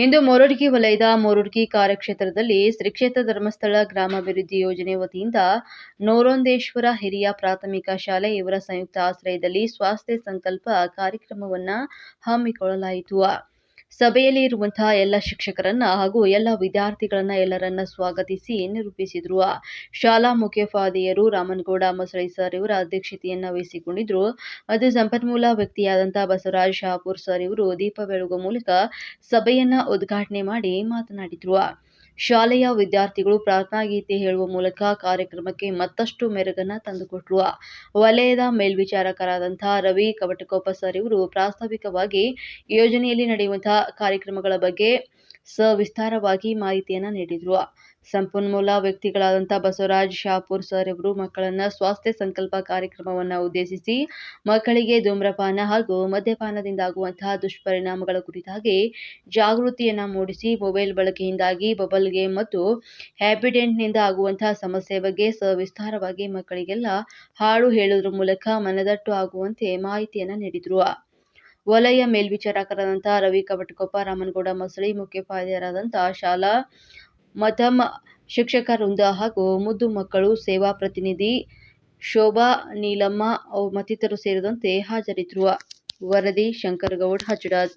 ಇಂದು ಮೋರಡ್ಗಿ ವಲಯದ ಮೋರಡ್ಗಿ ಕಾರ್ಯಕ್ಷೇತ್ರದಲ್ಲಿ ಶ್ರೀ ಕ್ಷೇತ್ರ ಧರ್ಮಸ್ಥಳ ಗ್ರಾಮಾಭಿವೃದ್ಧಿ ಯೋಜನೆ ವತಿಯಿಂದ ನೋರೊಂದೇಶ್ವರ ಹಿರಿಯ ಪ್ರಾಥಮಿಕ ಶಾಲೆ ಇವರ ಸಂಯುಕ್ತ ಆಶ್ರಯದಲ್ಲಿ ಸ್ವಾಸ್ಥ್ಯ ಸಂಕಲ್ಪ ಕಾರ್ಯಕ್ರಮವನ್ನು ಹಮ್ಮಿಕೊಳ್ಳಲಾಯಿತು. ಸಭೆಯಲ್ಲಿ ಇರುವಂತಹ ಎಲ್ಲ ಶಿಕ್ಷಕರನ್ನ ಹಾಗೂ ಎಲ್ಲ ವಿದ್ಯಾರ್ಥಿಗಳನ್ನ ಎಲ್ಲರನ್ನ ಸ್ವಾಗತಿಸಿ ನಿರೂಪಿಸಿದ್ರು. ಶಾಲಾ ಮುಖ್ಯೋಪಾಧ್ಯಾಯರು ರಾಮನಗೌಡ ಮೊಸಳಿ ಸರ್ ಇವರ ಅಧ್ಯಕ್ಷತೆಯನ್ನ ವಹಿಸಿಕೊಂಡಿದ್ರು. ಮತ್ತು ಸಂಪನ್ಮೂಲ ವ್ಯಕ್ತಿಯಾದಂತಹ ಬಸವರಾಜ್ ಶಹಾಪುರ್ ಸರ್ ಇವರು ದೀಪ ಬೆಳಗುವ ಮೂಲಕ ಸಭೆಯನ್ನ ಉದ್ಘಾಟನೆ ಮಾಡಿ ಮಾತನಾಡಿದ್ರು. ಶಾಲೆಯ ವಿದ್ಯಾರ್ಥಿಗಳು ಪ್ರಾರ್ಥನಾ ಗೀತೆ ಹೇಳುವ ಮೂಲಕ ಕಾರ್ಯಕ್ರಮಕ್ಕೆ ಮತ್ತಷ್ಟು ಮೆರುಗನ್ನ ತಂದುಕೊಟ್ಟರು ವಲಯದ ಮೇಲ್ವಿಚಾರಕರಾದಂತಹ ರವಿ ಕವಟಕೋಪ ಸರ್ ಇವರು ಪ್ರಾಸ್ತಾವಿಕವಾಗಿ ಯೋಜನೆಯಲ್ಲಿ ನಡೆಯುವಂತಹ ಕಾರ್ಯಕ್ರಮಗಳ ಬಗ್ಗೆ ಸವಿಸ್ತಾರವಾಗಿ ಮಾಹಿತಿಯನ್ನು ನೀಡಿದ್ರು. ಸಂಪನ್ಮೂಲ ವ್ಯಕ್ತಿಗಳಾದಂಥ ಬಸವರಾಜ್ ಶಾಪುರ್ ಸರ್ ಇವರು ಮಕ್ಕಳನ್ನ ಸ್ವಾಸ್ಥ್ಯ ಸಂಕಲ್ಪ ಕಾರ್ಯಕ್ರಮವನ್ನು ಉದ್ದೇಶಿಸಿ ಮಕ್ಕಳಿಗೆ ಧೂಮ್ರಪಾನ ಹಾಗೂ ಮದ್ಯಪಾನದಿಂದಾಗುವಂತಹ ದುಷ್ಪರಿಣಾಮಗಳ ಕುರಿತಾಗಿ ಜಾಗೃತಿಯನ್ನ ಮೂಡಿಸಿ ಮೊಬೈಲ್ ಬಳಕೆಯಿಂದಾಗಿ ಬಬಲ್ ಗೇಮ್ ಮತ್ತು ಹ್ಯಾಬಿಡೆಂಟ್ನಿಂದ ಆಗುವಂತಹ ಸಮಸ್ಯೆ ಬಗ್ಗೆ ಸವಿಸ್ತಾರವಾಗಿ ಮಕ್ಕಳಿಗೆಲ್ಲ ಹಾಡು ಹೇಳುವುದರ ಮೂಲಕ ಮನದಟ್ಟು ಆಗುವಂತೆ ಮಾಹಿತಿಯನ್ನು ನೀಡಿದ್ರು. ವಲಯ ಮೇಲ್ವಿಚಾರಕರಾದಂತಹ ರವಿ ಕವಟಕೊಪ್ಪ ರಾಮನಗೌಡ, ಮೊಸಳಿ, ಮುಖ್ಯೋಪಾಧ್ಯಾಯರಾದಂತಹ ಶಾಲಾ ಮಧಮ ಶಿಕ್ಷಕ ವೃಂದ ಹಾಗೂ ಮುದ್ದು ಮಕ್ಕಳು ಸೇವಾ ಪ್ರತಿನಿಧಿ ಶೋಭಾ ನೀಲಮ್ಮ ಮತ್ತಿತರರು ಸೇರಿದಂತೆ ಹಾಜರಿದ್ದರು. ವರದಿ ಶಂಕರಗೌಡ್, ಹಜರಾಜ್.